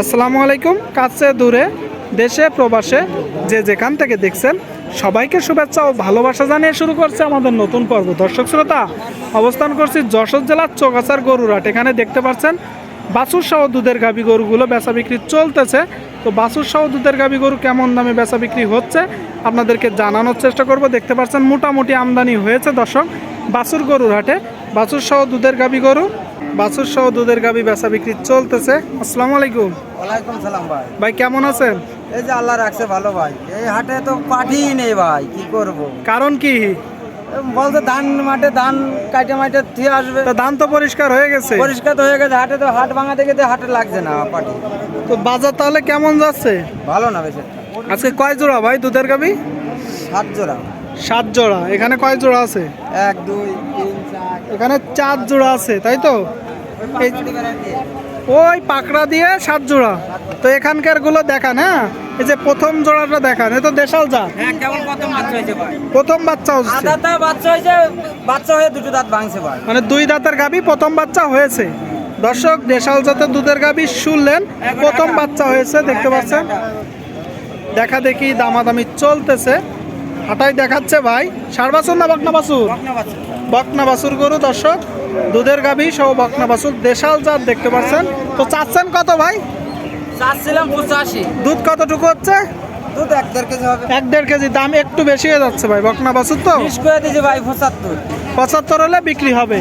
আসসালামু আলাইকুম। কাছে, দূরে, দেশে, প্রবাসে, যে যেখান থেকে দেখছেন, সবাইকে শুভেচ্ছা ও ভালোবাসা জানিয়ে শুরু করছে আমাদের নতুন পর্ব। দর্শক শ্রোতা, অবস্থান করছি যশোর জেলার চৌগাছার গরুরাট এখানে দেখতে পাচ্ছেন বাছুর সহ দুধের গাভী গরুগুলো বেচা বিক্রি চলতেছে। তো বাছুর সহ দুধের গাবি গরু কেমন দামে বেচা বিক্রি হচ্ছে, আপনাদেরকে জানানোর চেষ্টা করব। দেখতে পাচ্ছেন, মোটামুটি আমদানি হয়েছে দর্শক, বাছুর গরুর হাটে বাছুর সহ দুধের গাভী গরু বাছুর সহ দুধের গাবি বেচা বিক্রি চলতেছে। আসসালামু আলাইকুম। ওয়ালাইকুম সালাম ভাই। ভাই কেমন আছেন? এই যে আল্লাহ রাখছে ভালো ভাই। এই হাটে তো পাঠিই নেই ভাই কি করব? কারণ কি? বলতো ধান মাঠে ধান কাটে মাঠে থিয়ে আসবে। তো ধান তো পরিষ্কার হয়ে গেছে। পরিষ্কার তো হয়ে গেছে হাটে তো হাট ভাঙা থেকে তো হাটে লাগছে না পাঠি। তো বাজার তাহলে কেমন যাচ্ছে? ভালো না বেশি আজকে কয় জোড়া ভাই দুধের গাবি সাত জোড়া। সাত জোড়া। এখানে কয় জোড়া আছে? এক দুই তিন চার। এখানে চার জোড়া আছে তাই তো? ওই পাকড়া দিয়ে সাত জোড়া। তো এখানকারগুলো দেখান হ্যাঁ? এই যে প্রথম জোড়াটা দেখান এ তো দেশাল যা হ্যাঁ কেমন প্রথম বাচ্চা হয়েছে বাচ্চা হচ্ছে। বাচ্চা হয়েছে বাচ্চা হয়ে দুটো দাঁত ভাঙছে ভাই। মানে দুই দাঁতের গাবি প্রথম বাচ্চা হয়েছে। দর্শক দেশাল জাতের দুধের গাবি শুনলেন প্রথম বাচ্চা হয়েছে দেখতে পাচ্ছেন? দেখা দেখি দামাদামি চলতেছে। হাটাই দেখাচ্ছে ভাই। সার বাছুর না বকনা বাছুর? বকনা বাছুর। গরু দর্শক। দুধের গাবি সহ বকনা বাছুর। দেশাল জাত দেখতে পাচ্ছেন। তো চাচ্ছেন কত ভাই? চাচ্ছিলাম পঁচাশি। দুধ কতটুকু হচ্ছে? দুধ এক দেড় কেজি হবে। এক দেড় কেজি। দাম একটু বেশি হয়ে যাচ্ছে ভাই বকনা বাছুর তো? বিশ করে দিয়েছে ভাই পঁচাত্তর। পঁচাত্তর হলে বিক্রি হবে।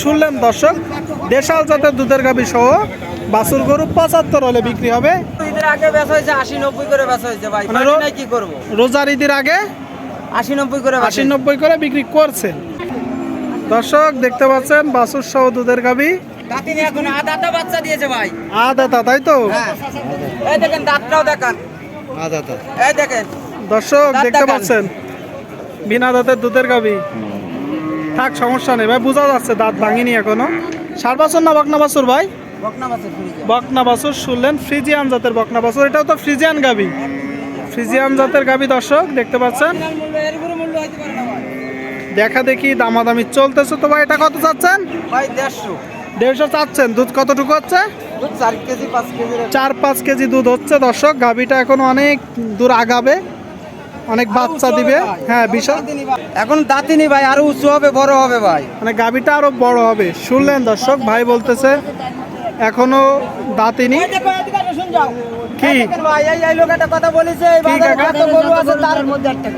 শুনলেন দর্শক দেশাল জাতের দুধের গাবি সহ বাছুর গরু পঁচাত্তর হলে বিক্রি হবে। ঈদের আগে বেচা হয়েছে আশি নব্বই করে বেচা হয়েছে ভাই। মানে কি করব? রোজার ঈদের আগে আশি নব্বই করে আশি নব্বই করে বিক্রি করছে। দর্শক দেখতে পাচ্ছেন বাছুর সহ দুধের গাবি এখন আদাতা বাচ্চা দিয়েছে ভাই। আদাতা তাই তো? হ্যাঁ। এই দেখেন দাঁতটাও দেখান। এই দেখেন দর্শক দেখতে পাচ্ছেন বিনা দাঁতের দুধের গাবি থাক সমস্যা নেই ভাই বোঝা যাচ্ছে দাঁত ভাঙিনি এখনও। সার বাছুর না বকনা বাছুর ভাই? বকনা বাছুর শুনলেন ফ্রিজিয়ান জাতের বকনা বাছুর। এটাও তো ফ্রিজিয়ান গাবি ফ্রিজিয়ান জাতের গাবি দর্শক দেখতে পাচ্ছেন। দেখা দেখি দামাদামি চলতেছে তো ভাই এটা কত চাচ্ছেন? ভাই দেড়শো। দেড়শো চাচ্ছেন দুধ কতটুকু হচ্ছে? চার পাঁচ কেজি দুধ হচ্ছে দর্শক গাবিটা এখন অনেক দূর আগাবে অনেক বাচ্চা দিবে। হ্যাঁ বিশাল। এখন দাঁতিনি ভাই আরও উঁচু হবে বড় হবে ভাই। মানে গাবিটা আরও বড় হবে। শুনলেন দর্শক ভাই বলতেছে এখনও দাঁতিনি কি?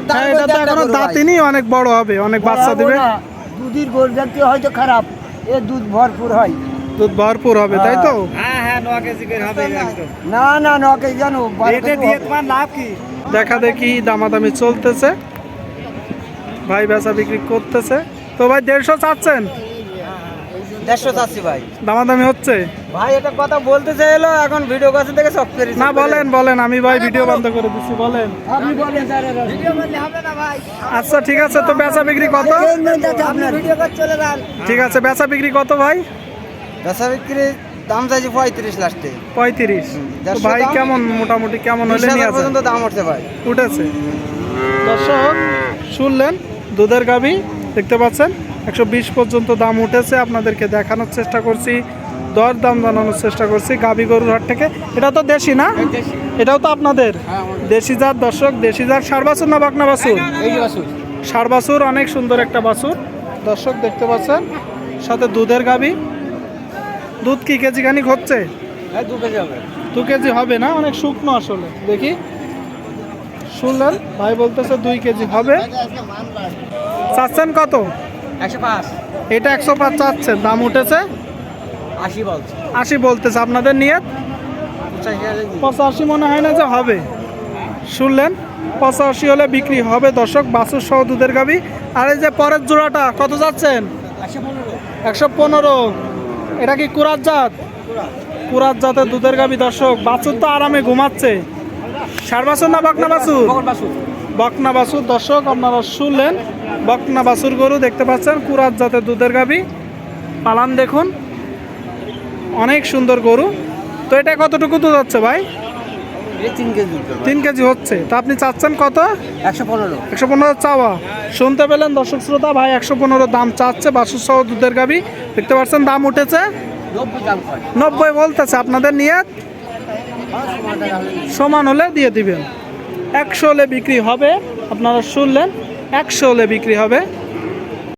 হ্যাঁ। দাঁতিনি অনেক বড় হবে অনেক বাচ্চা দিবে। দুধের গরু জাতীয় হয়তো খারাপ এ দুধ ভরপুর হয়। দুধ ভরপুর হবে তাই তো? হ্যাঁ। হ্যাঁ ন না কেজি জানো দেখা দেখি দামাদামি চলতেছে। ভাই বেচা বিক্রি করতেছে। তো ভাই দেড়শো চাচ্ছেন? দেড়শো চাচ্ছি ভাই। দামাদামি হচ্ছে? ভাই এটা কথা বলতে চাইলো এখন ভিডিও কাছে থেকে সব পেরে না বলেন বলেন আমি ভাই ভিডিও বন্ধ করে দিচ্ছি বলেন। আপনি বলেন ভিডিও করলে হবে না ভাই। আচ্ছা ঠিক আছে তো বেচা বিক্রি কত? আপনার ভিডিও কাজ চলে যান। ঠিক আছে বেচা বিক্রি কত ভাই? বেচা বিক্রি দাম চাইছি পঁয়ত্রিশ লাস্টে। পঁয়ত্রিশ। ভাই কেমন মোটামুটি কেমন হলে নিয়ে পর্যন্ত দাম উঠছে ভাই। উঠেছে। দর্শক শুনলেন দুধের গাবি দেখতে পাচ্ছেন? একশো বিশ পর্যন্ত দাম উঠেছে। আপনাদেরকে দেখানোর চেষ্টা করছি দর দাম জানানোর চেষ্টা করছি গাবি গরুর হাট থেকে। এটা তো দেশি না? এটাও তো আপনাদের? দেশি জাত দর্শক দেশি জাত। সার বাছুর না বাকনা যে সার বাছুর অনেক সুন্দর একটা বাছুর। দর্শক দেখতে পাচ্ছেন? সাথে দুধের গাবি। দুধ কি কেজি খানিক হচ্ছে? হ্যাঁ দু কেজি হবে না? অনেক শুকনো আসলে। দেখি। শুনলেন? ভাই বলতেছে দুই কেজি হবে। চাচ্ছেন কত? এটা একশো পাঁচ চাচ্ছে দাম উঠেছে? আশি বলছে। আশি বলতেছে আপনাদের নিয়ে পঁচাশি মনে হয় না যে হবে। শুনলেন? পঁচাশি হলে বিক্রি হবে। দর্শক বাসুর সহ দুধের গাবি। আর এই যে পরের জোড়াটা কত যাচ্ছেন? একশো পনেরো। এটা কি কুরাত জাত? কুরাত জাতের দুধের গাবি দর্শক। বাছুর তো আরামে ঘুমাচ্ছে। ষাট বাছুর না বকনা বাছুর। বকন বাসু বকনা বাছুর। দর্শক আপনারা শুনলেন বকনা বাছুর গরু দেখতে পাচ্ছেন কুরাত জাতের দুধের গাবি। পালান দেখুন। অনেক সুন্দর গরু। তো এটা কতটুকু দুধ হচ্ছে ভাই? তিন কেজি হচ্ছে। তা আপনি চাচ্ছেন কত? একশো পনেরো। একশো পনেরো চাওয়া। শুনতে পেলেন দর্শক শ্রোতা ভাই একশো পনেরো দাম চাচ্ছে বাসুর সহ দুধের গাবি। দেখতে পাচ্ছেন দাম উঠেছে। নব্বই বলতেছে আপনাদের নিয়ে সমান হলে দিয়ে দিবেন। একশো হলে বিক্রি হবে। আপনারা শুনলেন একশো হলে বিক্রি হবে।